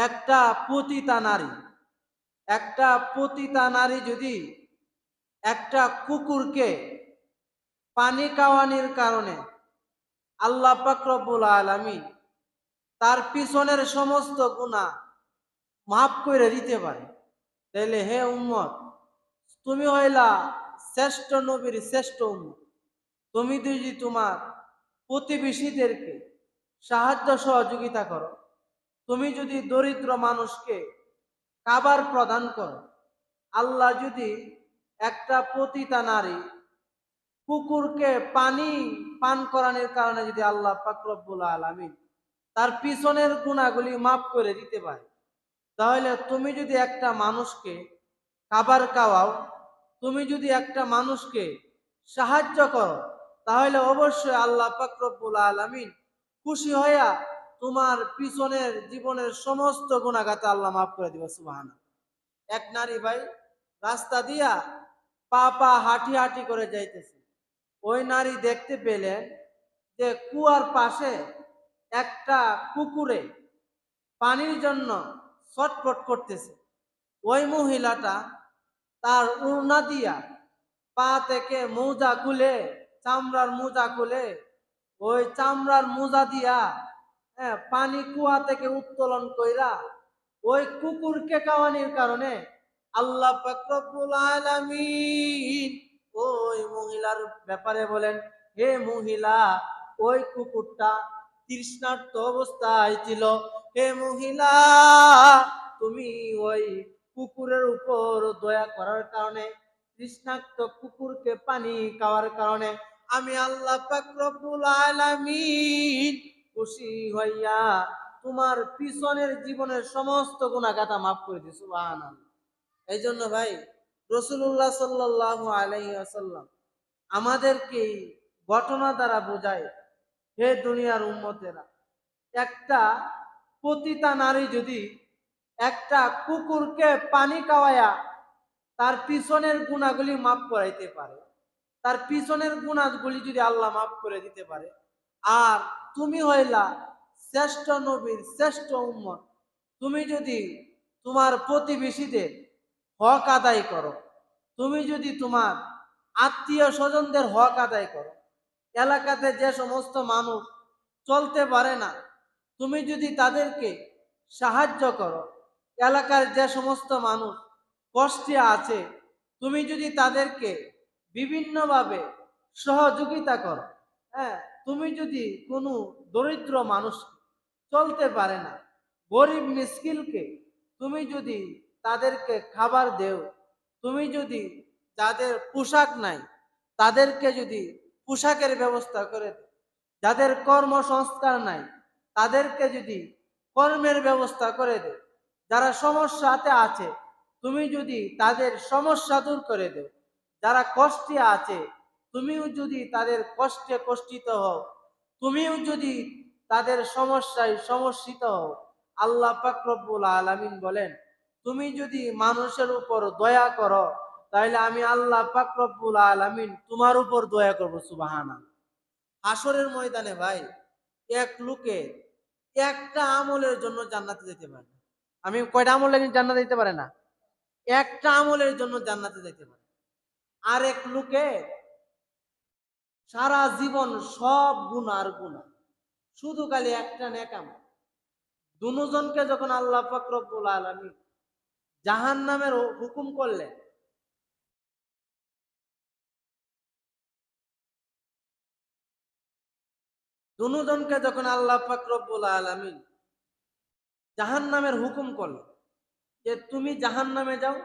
একটা পতিতা নারী, একটা পতিতা নারী যদি একটা কুকুরকে পানি কাওয়ানির কারণে আল্লাহ পাকরবুল আলমী তার পিছনের সমস্ত গুণা মাফ করে দিতে পারে। তাইলে হে উম্মত, তুমি হইলা শ্রেষ্ঠ নবীর শ্রেষ্ঠ উম্মত। তুমি যদি তোমার প্রতিবেশীদেরকে সাহায্য সহযোগিতা করো তুমি যদি দরিদ্র মানুষকে খাবার প্রদান করো, আল্লাহ যদি একটা পতিতা নারী কুকুরকে পানি পান করানোর কারণে যদি আল্লাহ পাকরবুল আলমিন তার পিছনের গুণাগুলি মাফ করে দিতে পারে, তাহলে তুমি যদি একটা মানুষকে খাবার খাওয়াও, তুমি যদি একটা মানুষকে সাহায্য করো, তাহলে অবশ্যই আল্লাহ পাকরবুল আলমিন খুশি হইয়া তোমার পিছনের জীবনের সমস্ত গুণাগাতে আল্লাহ মাফ করে দিবে সুবাহান এক নারী ভাই রাস্তা দিয়া পা পা হাঁটি হাঁটি করে যাইতেছে। ওই নারী দেখতে পেলেন যে কুয়ার পাশে একটা কুকুরে পানির জন্য ছটফট করতেছে। ওই মহিলাটা তার উড়না দিয়া পা থেকে মোজা খুলে, চামড়ার মোজা খুলে, ওই চামড়ার মোজা দিয়া হ্যাঁ পানি কুয়া থেকে উত্তোলন কইরা ওই কুকুরকে খাওয়ানির কারণে আল্লাহ ওই মহিলার ব্যাপারে বলেন, হে মহিলা, ওই কুকুরটা তৃষ্ণার্ত অবস্থায় ছিল। হে মহিলা, তুমি ওই কুকুরের উপর দয়া করার কারণে তৃষ্ণাক্ত কুকুরকে পানি খাওয়ার কারণে আমি আল্লাহ পাকরবুল আলামিন খুশি হইয়া তোমার পিছনের জীবনের সমস্ত গুণাগাতা মাফ করে সুবাহ এই জন্য ভাই রসুল্লাহ সাল্লাহ আলাইসাল্লাম আমাদেরকে ঘটনা দ্বারা বোঝায়, হে দুনিয়ার উন্মতেরা একটা পতিতা নারী যদি একটা কুকুরকে পানি খাওয়ায়া তার পিছনের গুণাগুলি মাফ করাইতে পারে, তার পিছনের গুণাগুলি যদি আল্লাহ মাফ করে দিতে পারে, আর তুমি হইলা শ্রেষ্ঠ নবীর শ্রেষ্ঠ উম্মত। তুমি যদি তোমার প্রতিবেশীদের হক আদায় করো, তুমি যদি তোমার আত্মীয় স্বজনদের হক আদায় করো, এলাকাতে যে সমস্ত মানুষ চলতে পারে না, তুমি যদি তাদেরকে সাহায্য করো, এলাকার যে সমস্ত মানুষ কষ্টে আছে, তুমি যদি তাদেরকে বিভিন্নভাবে সহযোগিতা করো হ্যাঁ তুমি যদি কোনো দরিদ্র মানুষ চলতে পারে না, গরিব মিসকিলকে তুমি যদি তাদেরকে খাবার দেও, তুমি যদি যাদের পোশাক নাই, তাদেরকে যদি পোশাকের ব্যবস্থা করে যাদের কর্মসংস্কার নাই, তাদেরকে যদি কর্মের ব্যবস্থা করে দে যারা সমস্যাতে আছে, তুমি যদি তাদের সমস্যা দূর করে দেও, যারা কষ্টে আছে তুমিও যদি তাদের কষ্টে কষ্টিত হও, তুমিও যদি তাদের সমস্যায় সমস্যিত হও, আল্লাহ পাকরবুল আলমিন বলেন, তুমি যদি মানুষের উপর দয়া করো, তাহলে আমি আল্লাহ পাকরবুল আলমিন তোমার উপর দয়া করব সুবাহানা আসরের ময়দানে ভাই, এক লোকে একটা আমলের জন্য জান্নাতে যেতে পারে। আমি কয়টা আমল লাগি জান্নাতে যেতে পারে না? একটা আমলের জন্য জান্নাতে যেতে পারে আর এক লোকে সারা জীবন সব গুণা আর গুণা। শুধু খালি একটা নেকাম। দুজনকে যখন আল্লাহ ফাকরবুল আলমী জাহান নামের হুকুম করলেন, দুজনকে যখন আল্লাহ ফাকরবুল আলমী জাহান নামের হুকুম করলেন যে, তুমি জাহান নামে যাও।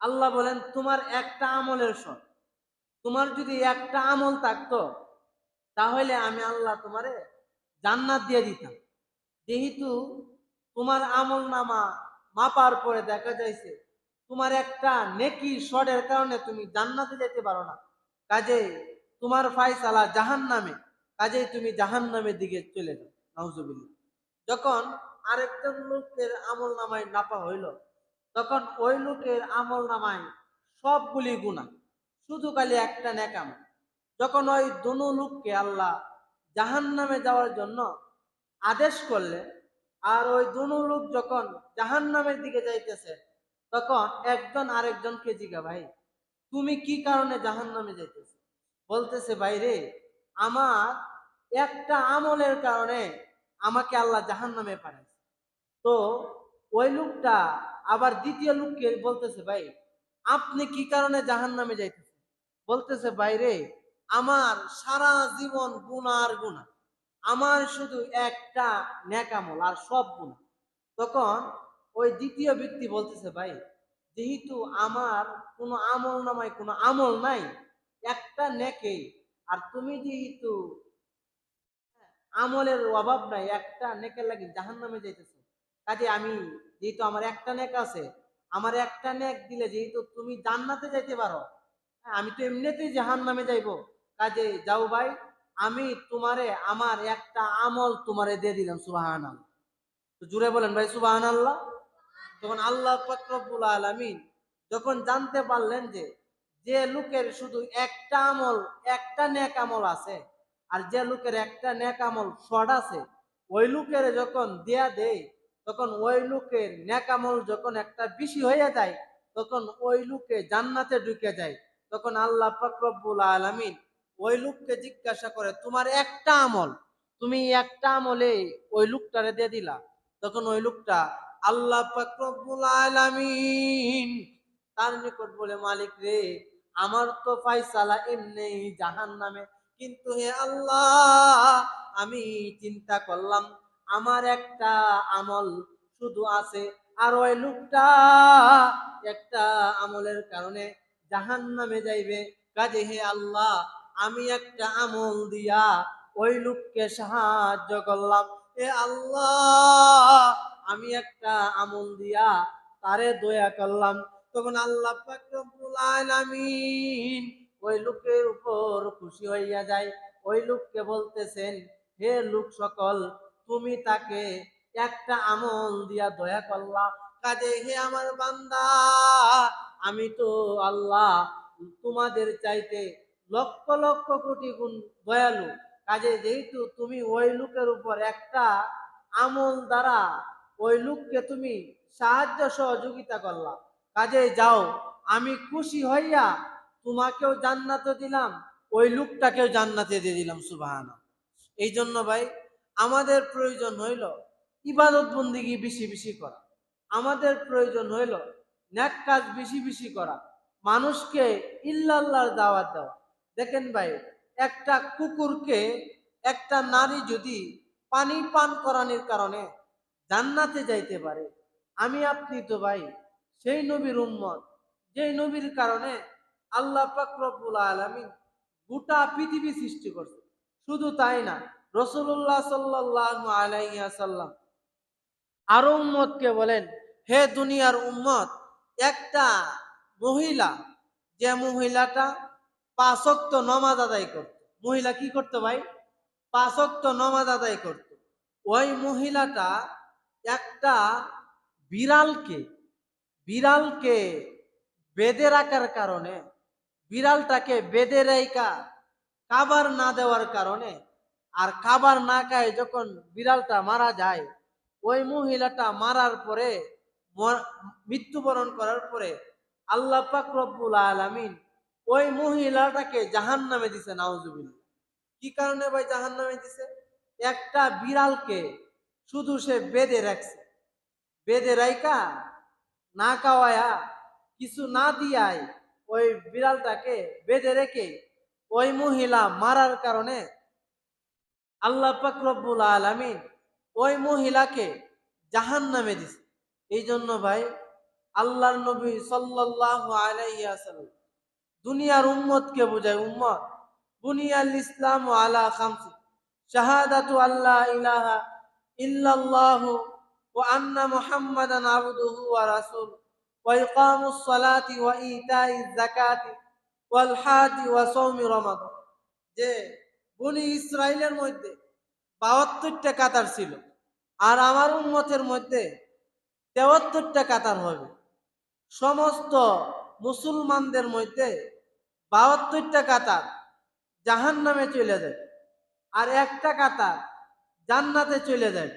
আল্লাহ বলেন, তোমার একটা আমলের সব তোমার যদি একটা আমল থাকতো, তাহলে আমি আল্লাহ তোমারে জান্নাত দিয়ে দিতাম। যেহেতু তোমার আমল নামা মাপার পরে দেখা যাইছে, তোমার একটা নেকি শর্টের কারণে তুমি জান্নাতে যেতে পারো না। কাজে তোমার ফাইসালা জাহান নামে কাজেই তুমি জাহান নামের দিকে চলে যাও যখন আরেকজন লোকের আমল নামায় নাপা হইল, তখন ওই লোকের আমল নামায় সবগুলি গুণা শুধু খালি একটা নেকাম যখন ওই দুনো লোককে আল্লাহ জাহান নামে যাওয়ার জন্য আদেশ করলেন আর ওই দুনো লোক যখন জাহান নামের দিকে যাইতেছে, তখন একজন আরেকজনকে জিগা, ভাই, তুমি কি কারণে জাহান নামে যাইতেছে? বলতেছে, ভাই রে, আমার একটা আমলের কারণে আমাকে আল্লাহ জাহান নামে পাঠাইছে। তো ওই লোকটা আবার দ্বিতীয় লোককে বলতেছে, ভাই, আপনি কি কারণে জাহান নামে যাইতেছে বলতেছে, বাইরে, আমার সারা জীবন গুনার গুণা আমার শুধু একটা ন্যাকামল, আর সব গুণা তখন ওই দ্বিতীয় ব্যক্তি বলতেছে, ভাই, যেহেতু আমার কোনো আমল নামায় কোনো আমল নাই, একটা নেকে আর তুমি যেহেতু আমলের অভাব নাই, একটা নেকের লাগি জাহান নামে যাইতেছো। কাজে আমি যেহেতু আমার একটা নেক আছে, আমার একটা নেক দিলে যেহেতু তুমি জান্নাতে যাইতে পারো আমি তো এমনিতেই জাহান নামে যাইব। কাজে যাও ভাই, আমি তোমারে, আমার একটা আমল তোমারে দিয়ে দিলাম সুবাহান তো জুড়ে বলেন ভাই সুবাহান আল্লাহ তখন আল্লাহ ফকরবুল আলমিন যখন জানতে পারলেন যে যে লোকের শুধু একটা আমল, একটা নেক আমল আছে, আর যে লোকের একটা নেক আমল শর্ট আছে, ওই লোকের যখন দেয়া দেয়, তখন ওই লোকের নেক আমল যখন একটা বেশি হয়ে যায়, তখন ওই লোকে জান্নাতে ঢুকে যায়। তখন আল্লাহ ফকরবুল আলমিন ওই লোককে জিজ্ঞাসা করে, তোমার একটা আমল? তুমি একটা আমলে ওই লোকটারে দিয়ে দিলা। তখন ওই লোকটা আল্লাহ ফকরবুল আলমিন তার নিকট বলে, মালিক রে, আমার তো ফাইসালা এমনি জাহান নামে। কিন্তু হে আল্লাহ, আমি চিন্তা করলাম, আমার একটা আমল শুধু আছে। আর ওই লোকটা একটা আমলের কারণে জাহান নামে যাইবে। কাজে হে আল্লাহ, আমি একটা আমল দিয়া ওই লোককে সাহায্য করলাম। এ আল্লাহ, আমি একটা আমল দিয়া তারে দয়া করলাম। তখন আল্লাহ ওই লোকের উপর খুশি হইয়া যায়। ওই লোককে বলতেছেন, হে লোক সকল, তুমি তাকে একটা আমল দিয়া দয়া করলা। কাজে হে আমার বান্দা আমি তো আল্লাহ তোমাদের চাইতে লক্ষ লক্ষ কোটি গুণ দয়ালু। কাজে যেহেতু তুমি ওই লোকের উপর একটা আমল দ্বারা ওই লোককে তুমি সাহায্য সহযোগিতা করলা। কাজে যাও, আমি খুশি হইয়া তোমাকেও জান্নাতে দিলাম, ওই লোকটাকেও জান্নাতে দিয়ে দিলাম সুবাহান এই জন্য ভাই, আমাদের প্রয়োজন হইল ইবাদত বন্দিগি বেশি বেশি করা। আমাদের প্রয়োজন হইল ন্যাক কাজ বেশি বেশি করা, মানুষকে ইল্লাল্লাহর দাওয়াত দেওয়া। দেখেন ভাই, একটা কুকুরকে একটা নারী যদি পানি পান করানোর কারণে জান্নাতে যাইতে পারে, আমি আপনি তো ভাই, সেই নবীর উম্মত, যেই নবীর কারণে আল্লাহ পাক রব্বুল আলামিন গোটা পৃথিবী সৃষ্টি করছে। শুধু তাই না রসুল্লাহ সাল্লাম আরও উম্মতকে বলেন, হে দুনিয়ার উম্মত একটা মহিলা, যে মহিলাটা পাঁচক্ত নমাজ আদায় করত। মহিলা কি করতো ভাই? পাঁচক্ত নমাজ আদায় করত। ওই মহিলাটা একটা বিড়ালকে বিড়ালকে বেঁধে রাখার কারণে, বিড়ালটাকে বেঁধে রেখা কাবার না দেওয়ার কারণে আর খাবার না খায় যখন বিড়ালটা মারা যায়, ওই মহিলাটা মারার পরে মৃত্যুবরণ করার পরে আল্লাহ পাক রব্বুল আলামিন ওই মহিলাটাকে জাহান নামে দিছে, নাউজুবিল্লাহ। কি কারণে ভাই জাহান নামে দিছে? একটা বিড়ালকে শুধু সে বেঁধে রাখছে। বেঁধে রাইকা না খাওয়ায়া, কিছু না দিয়াই ওই বিড়ালটাকে বেঁধে রেখে ওই মহিলা মারার কারণে আল্লাহ পাক রব্বুল আলামিন ওই মহিলাকে জাহান নামে দিছে। এই জন্য ভাই, আল্লাহর নবী সাল্লাল্লাহু আলাইহি ওয়াসাল্লাম দুনিয়ার উম্মতকে বোঝায়, উম্মত, বুনিয়াল ইসলাম আলা খামসি আল্লাহ ইলাহা ইল্লাল্লাহু যে বনি ইসরাইলের মধ্যে বাহাত্তরটা কাতার ছিল, আর আমার উন্মতের মধ্যে তেহাত্তরটা কাতার হবে। সমস্ত মুসলমানদের মধ্যে বাহাত্তরটা কাতার জাহান নামে চলে যায় আর একটা কাতার জান্নাতে চলে যায়।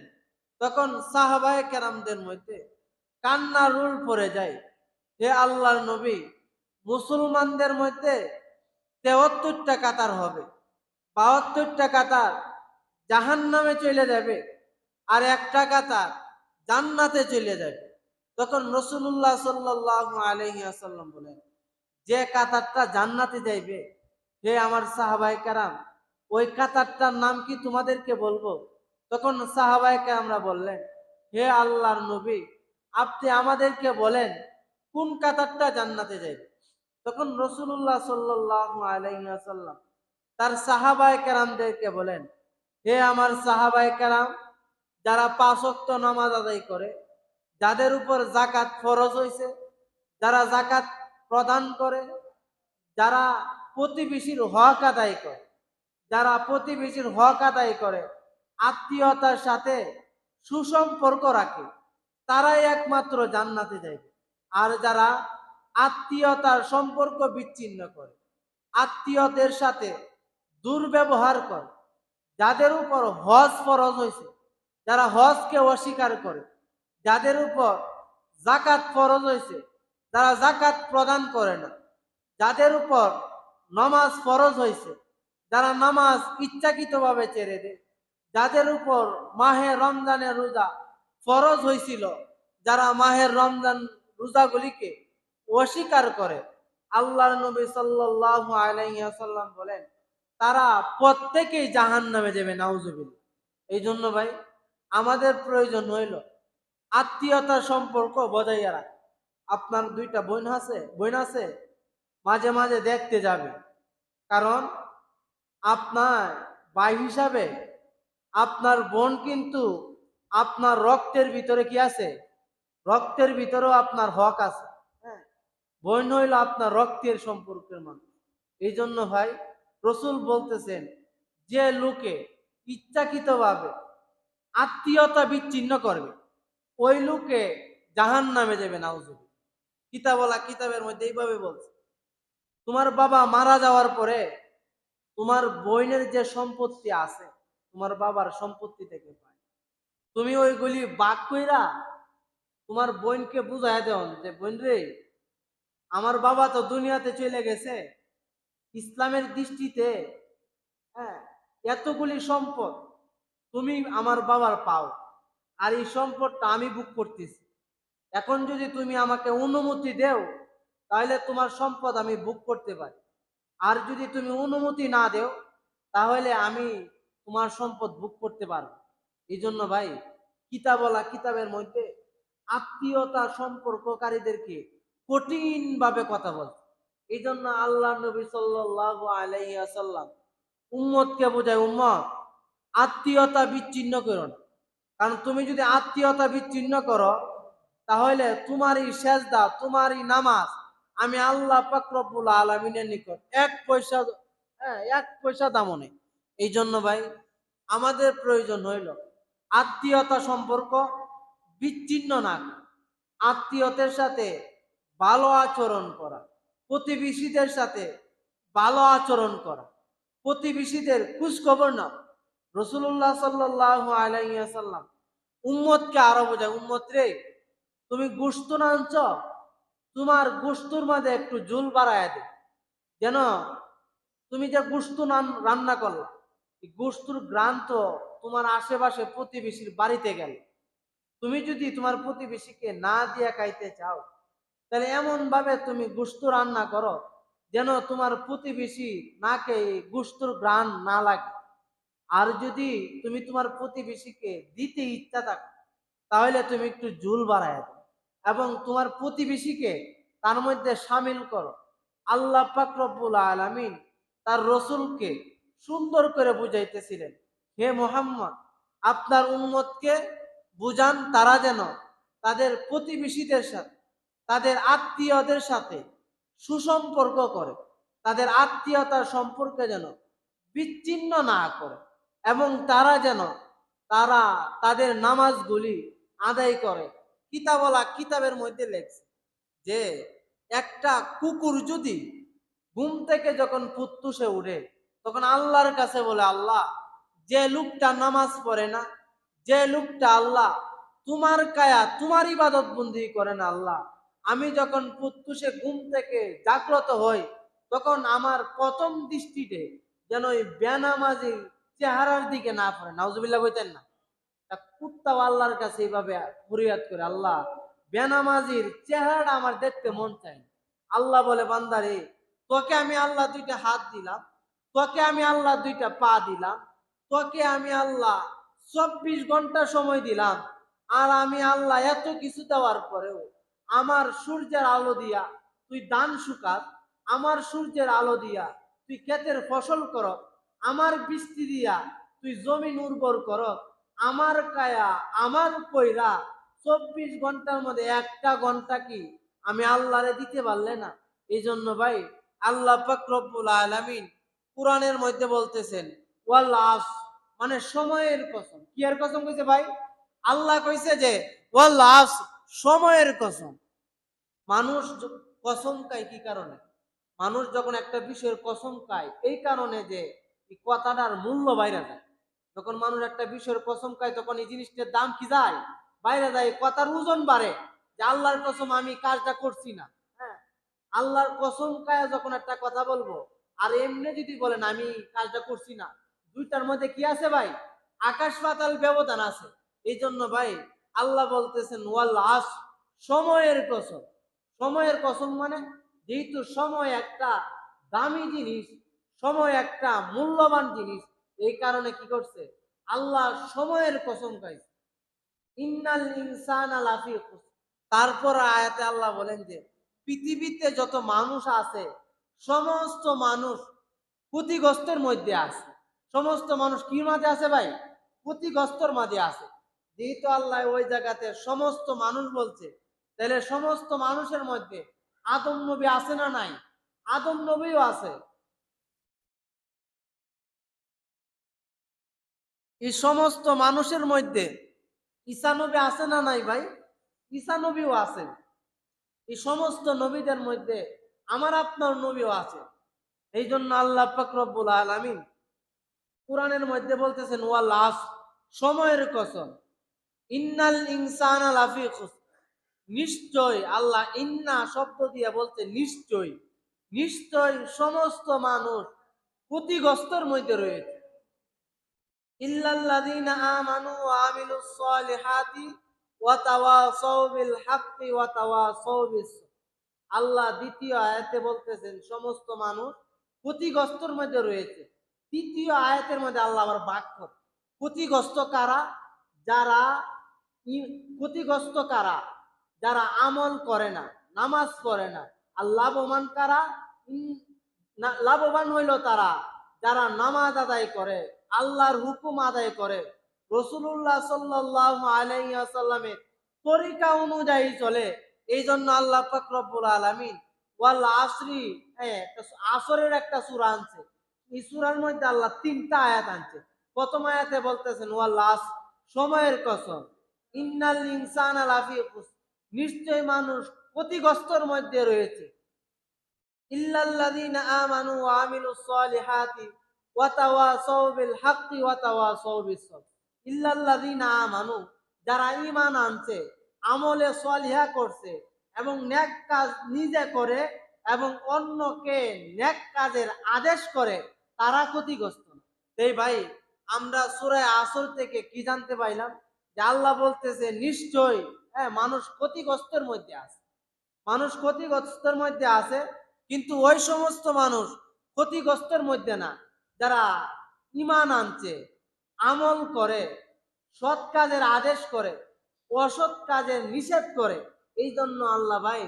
তখন সাহাবায়ে কেরামদের মধ্যে কান্না রুল পড়ে যায়, হে আল্লাহর নবী, মুসলমানদের মধ্যে তেহত্তরটা কাতার হবে। বাহাত্তরটা কাতার জাহান নামে চলে যাবে আর একটা কাতার জান্নাতে চলে যাবে। তখন রসুল্লাহ সাল্লাহ আলহিহাসাল্লাম বলেন, যে কাতারটা জান্নাতে যাইবে, হে আমার সাহাবাই কারাম, ওই কাতারটার নাম কি তোমাদেরকে বলব? তখন সাহাবাইকে আমরা বললেন, হে আল্লাহর নবী, আপনি আমাদেরকে বলেন, কোন কাতারটা জান্নাতে যাইবে? তখন রসুল্লাহ সাল্লাহ আলাইসাল্লাম তার সাহাবাই কারামদেরকে বলেন, হে আমার সাহাবাই কেরাম যারা পাঁচক্ত নামাজ আদায় করে, যাদের উপর জাকাত ফরজ হয়েছে যারা জাকাত প্রদান করে, যারা প্রতিবেশীর হক আদায় করে, যারা প্রতিবেশীর হক আদায় করে, আত্মীয়তার সাথে সুসম্পর্ক রাখে, তারাই একমাত্র জান্নাতে যাবে আর যারা আত্মীয়তার সম্পর্ক বিচ্ছিন্ন করে, আত্মীয়দের সাথে দুর্ব্যবহার করে, যাদের উপর হজ ফরজ হয়েছে যারা হজকে অস্বীকার করে, যাদের উপর জাকাত ফরজ হয়েছে, যারা জাকাত প্রদান করে না, যাদের উপর নমাজ ফরজ হয়েছে, যারা নামাজ ইচ্ছাকৃতভাবে ছেড়ে দেয়, যাদের উপর মাহে রমজানের রোজা ফরজ হয়েছিল, যারা মাহের রমজান রোজাগুলিকে অস্বীকার করে, আল্লাহর নবী সাল্লাল্লাহু আলাইহি ওয়াসাল্লাম বলেন, তারা প্রত্যেকেই জাহান নামে যাবে নাউজুবিল এই জন্য ভাই আমাদের প্রয়োজন হইল আত্মীয়তার সম্পর্ক বজাইয়া রাখ। আপনার দুইটা বোন আছে বোন আছে, মাঝে মাঝে দেখতে যাবে। কারণ আপনার ভাই হিসাবে আপনার বোন কিন্তু আপনার রক্তের ভিতরে কি আছে? রক্তের ভিতরেও আপনার হক আছে। হ্যাঁ বোন হইল আপনার রক্তের সম্পর্কের মানুষ। এই জন্য ভাই, রসুল বলতেছেন, যে লোকে ইচ্ছাকৃতভাবে আত্মীয়তা বিচ্ছিন্ন করবে। ওই লোকে জাহান নামে যাবে নাউজুবি কিতাবলা কিতাবের মধ্যে এইভাবে বলছে, তোমার বাবা মারা যাওয়ার পরে তোমার বইনের যে সম্পত্তি আছে, তোমার বাবার সম্পত্তি থেকে পায়। তুমি ওইগুলি বাক কইরা তোমার বোনকে বুঝাই দেন যে, বোন রে, আমার বাবা তো দুনিয়াতে চলে গেছে, ইসলামের দৃষ্টিতে হ্যাঁ এতগুলি সম্পদ তুমি আমার বাবার পাও, আর এই সম্পদটা আমি বুক করতেছি। এখন যদি তুমি আমাকে অনুমতি দেও, তাহলে তোমার সম্পদ আমি বুক করতে পারি। আর যদি তুমি অনুমতি না দেও, তাহলে আমি তোমার সম্পদ বুক করতে পারব। এই জন্য ভাই কিতাবলা কিতাবের মধ্যে আত্মীয়তা সম্পর্ককারীদেরকে কঠিন ভাবে কথা বলছে। এই জন্য আল্লাহ নবী সাল্লাহ আলাইসাল্লাম উম্মতকে বোঝায়, উম্মত আত্মীয়তা বিচ্ছিন্ন করো না কারণ তুমি যদি আত্মীয়তা বিচ্ছিন্ন করো, তাহলে তোমারই সেজদা, তোমারই নামাজ আমি আল্লাহ পাকরবুল আলমিনের নিকট এক পয়সা হ্যাঁ এক পয়সা দামও নেই এই জন্য ভাই, আমাদের প্রয়োজন হইল আত্মীয়তা সম্পর্ক বিচ্ছিন্ন না করা। আত্মীয়দের সাথে ভালো আচরণ করা, প্রতিবেশীদের সাথে ভালো আচরণ করা, প্রতিবেশীদের খোঁজ খবর না রসুল্লাহ সাল্লাহ আলাইসাল্লাম উম্মতকে আরও বোঝায়, উম্মত রে, তুমি গুস্ত না আনছ? তোমার গুস্তুর মাঝে একটু জুল বাড়ায় দে। যেন তুমি যে গুস্ত রান্না করলা গুস্তুর গ্রান তো তোমার আশেপাশে প্রতিবেশীর বাড়িতে গেল। তুমি যদি তোমার প্রতিবেশীকে না দিয়া খাইতে চাও, তাহলে এমন ভাবে তুমি গুস্ত রান্না করো, যেন তোমার প্রতিবেশী নাকে গুস্তুর গ্রান না লাগে। আর যদি তুমি তোমার প্রতিবেশীকে দিতে ইচ্ছা থাকো, তাহলে তুমি একটু জুল বাড়ায় দাও এবং তোমার প্রতিবেশীকে তার মধ্যে সামিল করো। আল্লাহ পাকরবুল আলমিন তার রসুলকে সুন্দর করে বুঝাইতেছিলেন, হে মোহাম্মদ, আপনার উম্মতকে বুঝান তারা যেন তাদের প্রতিবেশীদের সাথে, তাদের আত্মীয়দের সাথে সুসম্পর্ক করে, তাদের আত্মীয়তার সম্পর্কে যেন বিচ্ছিন্ন না করে। এবং তারা যেন তারা তাদের নামাজগুলি আদায় করে। কিতাবলা কিতাবের মধ্যে লেখছে যে, একটা কুকুর যদি ঘুম থেকে যখন ফুত্তুসে উঠে, তখন আল্লাহর কাছে বলে, আল্লাহ, যে লোকটা নামাজ পড়ে না, যে লোকটা আল্লাহ, তোমার কায়া, তোমার ইবাদত বন্দি করেন আল্লাহ। আমি যখন প্রত্যুষে ঘুম থেকে জাগ্রত হই, তখন আমার প্রথম দৃষ্টিতে যেন ওই বেনামাজি চেহারার দিকে না পড়ে, নাউজুবিল্লাহ বইতেন না তা কুত্তাও আল্লাহর কাছে এইভাবে ফরিয়াদ করে, আল্লাহ, বেনামাজির চেহারাটা আমার দেখতে মন চাই। আল্লাহ বলে, বান্দারে, তোকে আমি আল্লাহ দুইটা হাত দিলাম, তোকে আমি আল্লাহ দুইটা পা দিলাম, তোকে আমি আল্লাহ চব্বিশ ঘণ্টা সময় দিলাম, আর আমি আল্লাহ এত কিছু দেওয়ার পরেও আমার সূর্যের আলো দিয়া তুই দান শুকাত আমার সূর্যের আলো দিয়া তুই ক্ষেতের ফসল কর আমার বৃষ্টি দিয়া তুই জমিন উর্বর কর, আমার কায়া, আমার কইরা চব্বিশ ঘণ্টার মধ্যে একটা ঘণ্টা কি আমি আল্লাহরে দিতে পারলে না? এই জন্য ভাই, আল্লাহ পাক রব্বুল আলামিন কোরআনের মধ্যে বলতেছেন, ওয়াল আস মানে সময়ের কসম। কি আর কসম কইছে ভাই? আল্লাহ কইছে যে, ওয়াল আস, সময়ের কসম। মানুষ কসম খায় কি কারণে? মানুষ যখন একটা বিষয়ের কসম খায়, এই কারণে যে এই কথাটার মূল্য বাইরে যায়। যখন মানুষ একটা বিষয়ের কসম খায়, তখন এই জিনিসটার দাম কি যায়? বাইরে যায় কথার ওজন বাড়ে যে আল্লাহর কসম আমি কাজটা করছি না। হ্যাঁ আল্লাহর কসম খায় যখন একটা কথা বলব, আর এমনি যদি বলেন, আমি কাজটা করছি না। দুইটার মধ্যে কি আছে ভাই? আকাশ পাতাল ব্যবধান আছে। এই জন্য ভাই, আল্লাহ বলতেছেন, ওয়াল আস সময়ের কসম। সময়ের কসম মানে যেহেতু সময় একটা দামি জিনিস সময় একটা মূল্যবান জিনিস। এই কারণে কি করছে? আল্লাহ সময়ের কসম খাইছে। ইন্নাল ইনসান তারপর আয়াতে আল্লাহ বলেন যে, পৃথিবীতে যত মানুষ আছে, সমস্ত মানুষ ক্ষতিগ্রস্তের মধ্যে আছে। সমস্ত মানুষ কি মাঝে আছে ভাই? ক্ষতিগ্রস্তর মাঝে আছে। যেহেতু আল্লাহ ওই জায়গাতে সমস্ত মানুষ বলছে, তাহলে সমস্ত মানুষের মধ্যে আদম নবী আছে না নাই? আদম নবীও আছে। এই সমস্ত মানুষের মধ্যে ঈসা নবী আছে না নাই ভাই? ঈসা নবীও আছে। এই সমস্ত নবীদের মধ্যে আমার আপনার নবীও আছে। এই জন্য আল্লাহ পাক রব্বুল আলামিন কোরআনের মধ্যে বলতেছেন, ওয়া লাস, সময়ের কসম। ইন্নাল ইনসান লাফি নিশ্চয় আল্লাহ ইন্না শব্দ দিয়ে বলতে নিশ্চয়। নিশ্চয় সমস্ত মানুষ ক্ষতিগ্রস্তর মধ্যে রয়েছে। আল্লাহ দ্বিতীয় আয়াতে বলতেছেন, সমস্ত মানুষ ক্ষতিগ্রস্তর মধ্যে রয়েছে। তৃতীয় আয়াতের মধ্যে আল্লাহ আবার বাক্য ক্ষতিগ্রস্ত কারা? যারা ক্ষতিগ্রস্ত কারা? যারা আমল করে না, নামাজ পড়ে না। আর লাভবান কারা? লাভবান হইল তারা, যারা নামাজ আদায় করে। আল্লাহর হুকুম আদায় করে। রসুল্লাহ সাল্লাহ আলাইসাল্লামের তরিকা অনুযায়ী চলে। এই জন্য আল্লাহ পাক রব্বুল আলামিন হ্যাঁ আল্লাহ তিনটা আয়াত আনছে। প্রথম আয়াতে বলতেছেন মানুষ মধ্যে রয়েছে। যারা ঈমান আনছে, আমলে সলিহা করছে এবং নেক কাজ নিজে করে এবং অন্যকে নেক কাজের আদেশ করে, তারা ক্ষতিগ্রস্ত না। ভাই, আমরা সুরায় আসর থেকে কি জানতে পাইলাম? যে আল্লাহ বলতেছে নিশ্চয় হ্যাঁ মানুষ ক্ষতিগ্রস্তের মধ্যে আছে। মানুষ ক্ষতিগ্রস্তের মধ্যে আছে, কিন্তু ওই সমস্ত মানুষ ক্ষতিগ্রস্তের মধ্যে না। যারা ইমান আনছে, আমল করে, সৎ কাজের আদেশ করে, অসৎ কাজের নিষেধ করে এই জন্য আল্লাহ ভাই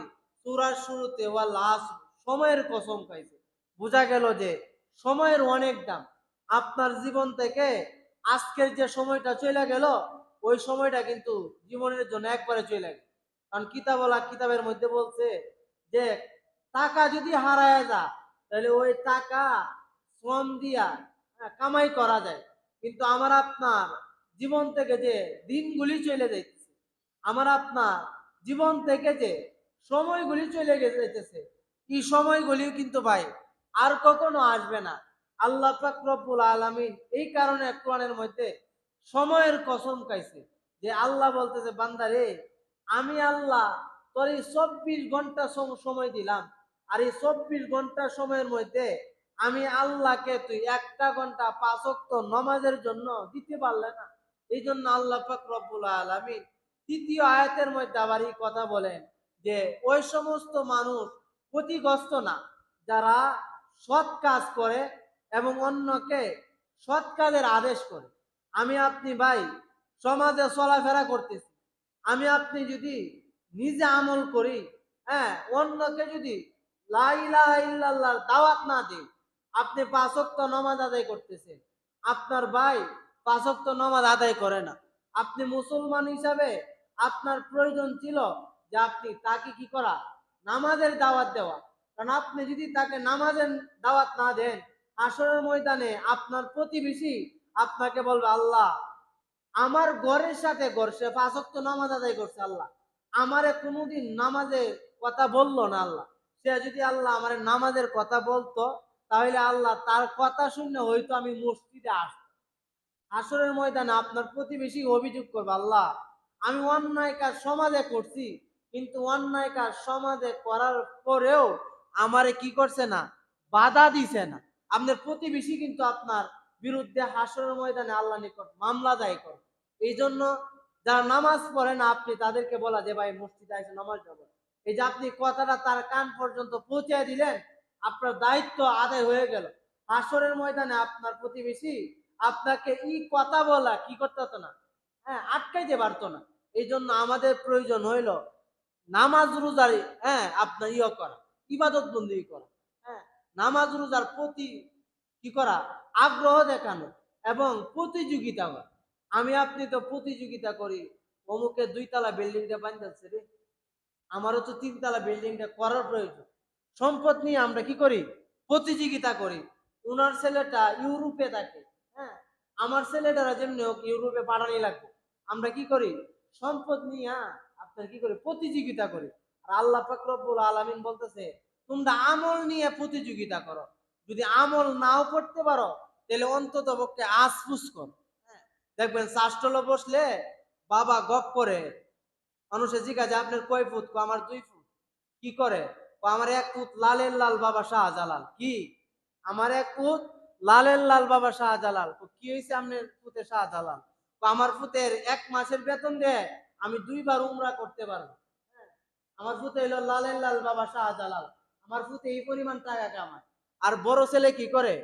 সুরার শুরুতে ওয়া লাস্ট সময়ের কসম খাইছে। বোঝা গেল যে সময়ের অনেক দাম। আপনার জীবন থেকে আজকের যে সময়টা চলে গেল, ওই সময়টা কিন্তু জীবনের জন্য একবারে চলে গেল। কারণ কিতাবলা কিতাবের মধ্যে বলছে যে, টাকা যদি হারায় যা তাহলে ওই টাকা শ্রম দিয়া হ্যাঁ, কামাই করা যায়। কিন্তু আমার আপনার জীবন থেকে যে দিনগুলি চলে যাইতেছে আমার আপনার জীবন থেকে যে সময়গুলি চলে যাইতেছে এই সময়গুলিও কিন্তু ভাই আর কখনো আসবে না। আল্লাহ পাক রব্বুল আলামিন এই কারণে কোরআনের মধ্যে সময়ের কসম খাইছে যে আল্লাহ বলতেছে বান্দা রে আমি আল্লাহ তোর এই চব্বিশ ঘণ্টা সম- সময় দিলাম। আর এই চব্বিশ ঘণ্টা সময়ের মধ্যে আমি আল্লাহকে তুই একটা ঘণ্টা পাঁচক্ত নমাজের জন্য দিতে পারলে না। এই জন্য আল্লাহ পাক রব্বুল আলামিন তৃতীয় আয়াতের মধ্যে আবার এই কথা বলেন যে, ওই সমস্ত মানুষ ক্ষতিগ্রস্ত না, যারা সৎ কাজ করে এবং অন্যকে সৎ কাজের আদেশ করে। আমি আপনি ভাই, সমাজে চলাফেরা করতেছি। আমি আপনি যদি নিজে আমল করি হ্যাঁ অন্যকে যদি লাইলা দাওয়াত না দিই আপনি পাঁচক্ত নমাজ আদায় করতেছেন। আপনার ভাই পাঁচক্ত নমাজ আদায় করে না। আপনি মুসলমান হিসাবে আপনার প্রয়োজন ছিল যে আপনি তাকে কি করা? নামাজের দাওয়াত দেওয়া। কারণ আপনি যদি তাকে নামাজের দাওয়াত না দেন আসরের ময়দানে আপনার প্রতিবেশী আপনাকে বলবে, আল্লাহ, আমার ঘরের সাথে সে পাঁচক্ত নামাজ আদায় করছে, আল্লাহ। আমারে কোনোদিন নামাজের কথা বলল না, আল্লাহ। সে যদি আল্লাহ আমার নামাজের কথা বলতো তাহলে আল্লাহ তার কথা শুনে হয়তো আমি মসজিদে আসতাম আসরের ময়দানে আপনার প্রতিবেশী অভিযোগ করবে, আল্লাহ, আমি অন্যায় কাজ সমাজে করছি, কিন্তু অন্যায় কাজ সমাজে করার পরেও আমারে কি করছে না, বাধা দিছে না। আপনার প্রতিবেশী কিন্তু আপনার বিরুদ্ধে হাসরের ময়দানে আল্লাহ নিকট মামলা দায় করে এই জন্য যারা নামাজ পড়ে না, আপনি তাদেরকে বলা যে, ভাই, মসজিদে এসে নামাজ যাব এই যে আপনি কথাটা তার কান পর্যন্ত পৌঁছে দিলেন আপনার দায়িত্ব আদায় হয়ে গেল। হাসরের ময়দানে আপনার প্রতিবেশী আপনাকে ই কথা বলা, কি করতে হতো না? হ্যাঁ আটকাইতে পারতো না। এই জন্য আমাদের প্রয়োজন হইল নামাজ রোজার হ্যাঁ আপনার ইয়ে করা, ইবাদত বন্দি করা হ্যাঁ নামাজ রোজার প্রতি কি করা, আগ্রহ দেখানো এবং প্রতিযোগিতা করা। আমি, আপনি তো প্রতিযোগিতা করি, অমুকে দুইতলা বিল্ডিংটা বানিয়েছে রে। আমারও তো তিনতলা বিল্ডিংটা করার প্রয়োজন। সম্পদ নিয়ে আমরা কি করি? প্রতিযোগিতা করি। উনার ছেলেটা ইউরোপে থাকে হ্যাঁ? আমার ছেলেটারা যেমনি হোক ইউরোপে পাঠানি লাগবে। আমরা কি করি? সম্পদ নিয়ে আপনার কি করি? প্রতিযোগিতা করি। আর আল্লাহ ফাকরবুল আলমিন বলতেছে তোমরা আমল নিয়ে প্রতিযোগিতা করো। যদি আমল নাও করতে পারো তাহলে অন্তত পক্ষে আশফুস করো। হ্যাঁ, দেখবেন শাস্ত্রলো বসলে বাবা গপ করে মানুষে জিজ্ঞাসা আপনার কয় ফুট? আমার দুই ফুট। কি করে? আমার এক ফুট লালের লাল বাবা শাহজালাল। কি? আমার এক ফুট লালের লাল বাবা শাহজালাল। কি হয়েছে আপনার ফুতে শাহজালাল? আমার ফুতের এক মাসের বেতন দেয় আমি দুইবার উমরা করতে পারব। হ্যাঁ, আমার ফুতে হইল লালের লাল বাবা শাহজালাল। আমার ফুতে এই পরিমাণ টাকা কামায়। আর বড় ছেলে কি করে?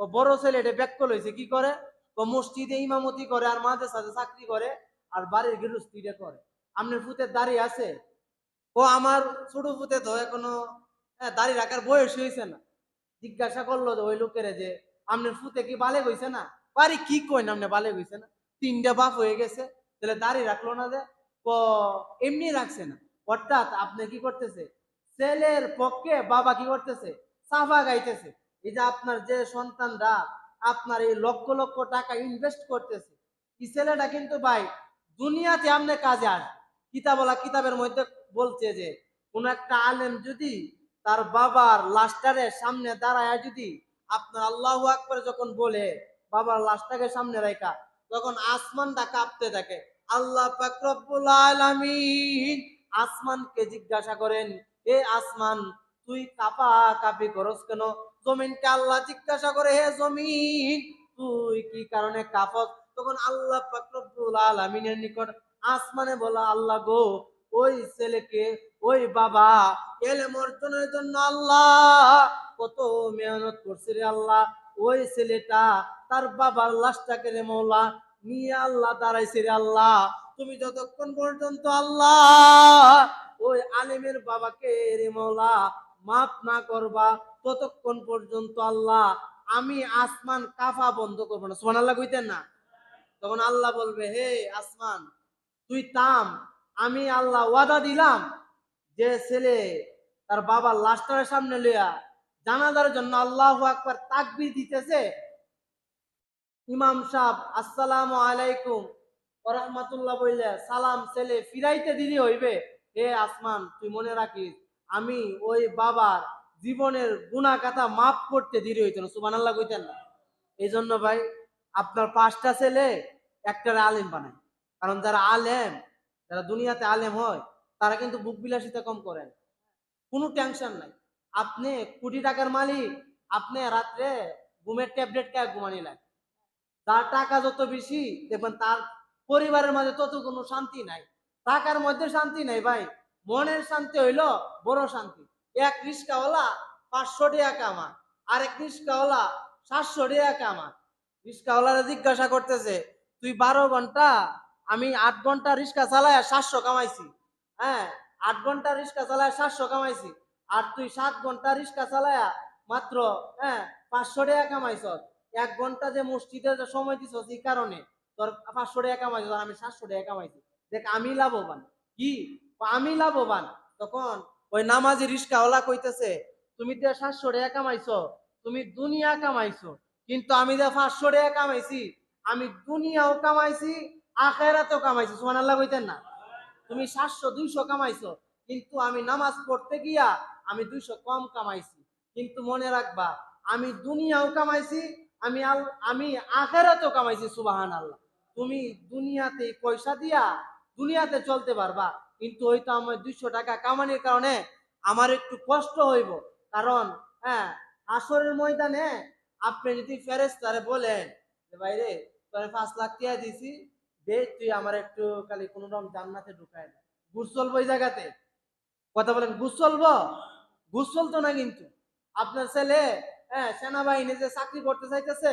ও বড় ছেলে এটা ব্যাক লইছে কি করে? ও মসজিদে ইমামতি করে আর মাঝে সাথে চাকরি করে আর বাড়ির গৃহস্থিটা করে। আপনার ফুতের দাড়ি আছে? ও আমার ছোট পুতে তো এখনও হ্যাঁ, দাড়ি রাখার বয়স হয়েছে না। জিজ্ঞাসা করল যে ওই লোকের যে আপনার ফুতে কি বালে গইছে না? বাড়ি কি কই না আপনি বালে গইছে না? তিনটা বাপ হয়ে গেছে তাহলে দাড়ি রাখল না যে ও এমনি রাখছে না। অর্থাৎ আপনি কি করতেছে? ছেলের পক্ষে বাবা কি করতেছে? সাফা গাইতেছে। এই যে আপনার যে সন্তানরা আপনার এই লক্ষ লক্ষ টাকা ইনভেস্ট করতেছে এই ছেলেটা কিন্তু ভাই দুনিয়াতে আপনি কাজে আসবে। কিতাবলা কিতাবের মধ্যে বলছে যে, কোন একটা আলেম যদি তার বাবার লাশটারে সামনে দাঁড়ায় যদি আপনার আল্লাহ আকবর যখন বলে, বাবার লাশটাকে সামনে রাখা তখন আসমানটা কাঁপতে থাকে। আল্লাহ আসমানকে জিজ্ঞাসা করেন এ আসমান, তুই কাপা কাপি করস কেন? জমিনকে আল্লাহ জিজ্ঞাসা করে, হে জমিন, তুই কি কারণে কাপত তখন আল্লাহ পাকরবুল আলামিনের নিকট আসমানে বলা, আল্লাহ গো ওই ছেলেকে, ওই বাবা এলেম অর্জনের জন্য আল্লাহ কত মেহনত করছে রে আল্লাহ। ওই ছেলেটা তার বাবার লাশটাকে রে মৌলা নিয়ে আল্লাহ দাঁড়াইছে রে আল্লাহ। তুমি যতক্ষণ পর্যন্ত আল্লাহ ওই আলেমের বাবাকে রে মৌলা মাফ না করবা, ততক্ষণ পর্যন্ত আল্লাহ আমি আসমান কাফা বন্ধ করব না। সোমান আল্লাহ কইতেন না? তখন আল্লাহ বলবে, হে আসমান, তুই তাম আমি আল্লাহ ওয়াদা দিলাম যে ছেলে তার বাবার লাশটার সামনে লইয়া জানাজার জন্য আল্লাহ আকবার তাকবির দিতেছে। ইমাম সাহেব, আসসালামু আলাইকুম। রহমাতুল্লাহ বললে সালাম ছেলে ফিরাইতে দিদি হইবে। হে আসমান, তুই মনে রাখিস, আমি ওই বাবার জীবনের গুণা কথা মাফ করতে দেরি হইতো না। সুবান আল্লাহ কইতেন না। এই জন্য ভাই, আপনার পাঁচটা ছেলে একটারে আলেম বানায়। কারণ যারা আলেম যারা দুনিয়াতে আলেম হয়, তারা কিন্তু বুক বিলাসিতা কম করেন। কোনো টেনশন নাই। আপনি কোটি টাকার মালিক, আপনি রাত্রে ঘুমের ট্যাবলেট কে ঘুমানি লাগে। তার টাকা যত বেশি, দেখবেন তার পরিবারের মাঝে তত কোনো শান্তি নাই। টাকার মধ্যে শান্তি নাই ভাই। মনের শান্তি হইল বড় শান্তি। এক রিস্কাওয়ালা পাঁচশো টাকা কামা আর এক রিস্কাওয়ালা সাতশো টাকা কামা রিস্কাওয়ালারা জিজ্ঞাসা করতেছে, তুই বারো ঘণ্টা আমি আট ঘণ্টা রিক্সা চালায় সাতশো কামাইছি হ্যাঁ? আট ঘণ্টা রিক্সা চালায় সাতশো কামাইছি, আর তুই সাত ঘণ্টা রিক্সা চালায় মাত্র হ্যাঁ পাঁচশো টাকা কামাইছ। এক ঘণ্টা যে মসজিদে যে সময় দিছ এই কারণে তোর পাঁচশো টাকা কামাইছ আমি সাতশো টাকা কামাইছি। দেখ, আমি লাভবান। কি? আমি লাভবান। তখন ওই নামাজি রিক্সাওয়ালা কইতেছে, তুমি তো সাতশো টাকা কামাইছো, তুমি দুনিয়া কামাইছো, কিন্তু আমি যে পাঁচশো টাকা কামাইছি, আমি দুনিয়াও কামাইছি আখেরাতেও কামাইছি সুমান আল্লাহ কইতেন না। তুমি সাতশো, দুইশো কামাইছো, কিন্তু আমি নামাজ পড়তে গিয়া আমি দুইশো কম কামাইছি। কিন্তু মনে রাখবা, আমি দুনিয়াও কামাইছি, আমি আমি আখেরাতেও কামাইছি সুবাহান আল্লাহ তুমি দুনিয়াতে পয়সা দিয়া দুনিয়াতে চলতে পারবা, কিন্তু হয়তো আমার দুইশো টাকা কামানির কারণে আমার একটু কষ্ট হইব। কারণ হ্যাঁ আসরের ময়দানে আপনি যদি ফেরেস্তারে বলেন যে, ভাইরে, তোরে পাঁচ লাখ টাকা দিছি দে, তুই আমার একটু খালি কোন রকম জান্নাতে ঢুকায় না ঘুষ চলবো এই জায়গাতে? কথা বলেন, ঘুষ চলবো? ঘুষ চলতো না কিন্তু। আপনার ছেলে হ্যাঁ সেনাবাহিনী যে চাকরি করতে চাইতেছে,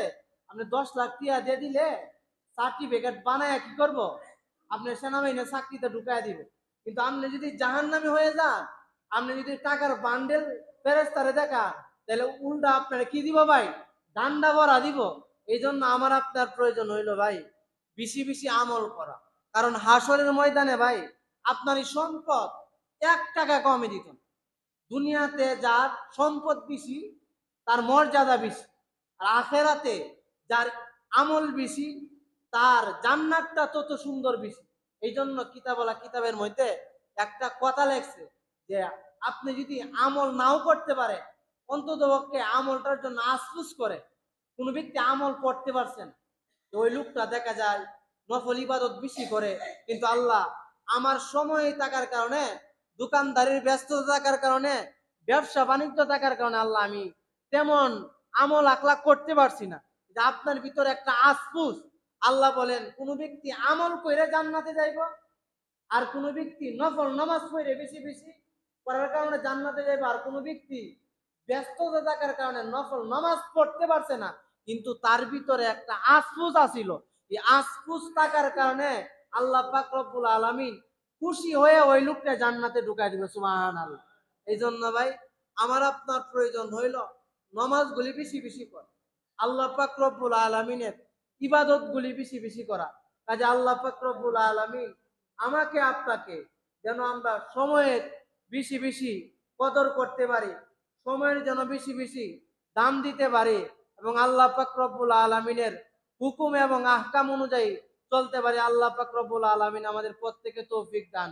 আপনি দশ লাখ টাকা দিয়ে দিলে সার্টিফিকেট বানায় কি করব? আপনি সেনাবাহিনীর চাকরিতে ঢুকায় দিব। কিন্তু আপনি যদি জাহান জাহান্নামী হয়ে যান, আপনি যদি টাকার বান্ডেল ফেরেস্তারে দেখা তাহলে উল্টা আপনারা কি দিব ভাই? ডান্ডা ভরা দিব। এই জন্য আমার আপনার প্রয়োজন হইল ভাই। বেশি বেশি আমল করা। কারণ হাসরের ময়দানে ভাই আপনার এই সম্পদ এক টাকা কমে দিত না। দুনিয়াতে যার সম্পদ বেশি, তার মর্যাদা বেশি। আর আখেরাতে যার আমল বেশি, তার জান্নাতটা তত সুন্দর বেশি। এই জন্য কিতাবলা কিতাবের মধ্যে একটা কথা লেখছে যে, আপনি যদি আমল নাও করতে পারে অন্তত পক্ষে আমলটার জন্য আফসুস করে, কোনো ব্যক্তি আমল করতে পারছেন তো ওই লোকটা দেখা যায় নফল ইবাদত বেশি করে। কিন্তু আল্লাহ আমার সময় থাকার কারণে, দোকানদারির ব্যস্ততা থাকার কারণে, ব্যবসা বাণিজ্য থাকার কারণে আল্লাহ আমি তেমন আমল আকলাক করতে পারছি না। যে আপনার ভিতরে একটা আফসুস। আল্লাহ বলেন, কোন ব্যক্তি আমল কইরে জান্নাতে যাইব আর কোন ব্যক্তি নফল নামাজ পড়ে বেশি বেশি করার কারণে জান্নাতে যাইব আর কোন ব্যক্তি ব্যস্ততা থাকার কারণে নফল নামাজ পড়তে পারছে না। কিন্তু তার ভিতরে একটা আফসুস আছিল। এই আফসুস থাকার কারণে আল্লাহ পাক রব্বুল আলামিন খুশি হয়ে ওই লোকটা জান্নাতে ঢুকাই দিবে, সুবহানাল্লাহ। এই জন্য ভাই, আমার আপনার প্রয়োজন হইল নমাজগুলি বেশি বেশি কর আল্লাহ পাক রব্বুল আলামিনের ইবাদত গুলি বেশি বেশি করা। কাজে আল্লাহ পাক রব্বুল আলামিন আমাকে, আপনাকে যেন আমরা সময়ের বেশি বেশি কদর করতে পারি, সময়ের যেন বেশি বেশি দাম দিতে পারি এবং আল্লাহ ফাকরবুল আলমিনের হুকুম এবং আহকাম অনুযায়ী চলতে পারি আল্লাহ ফাকরবুল আলামিন আমাদের প্রত্যেকে তৌফিক দান।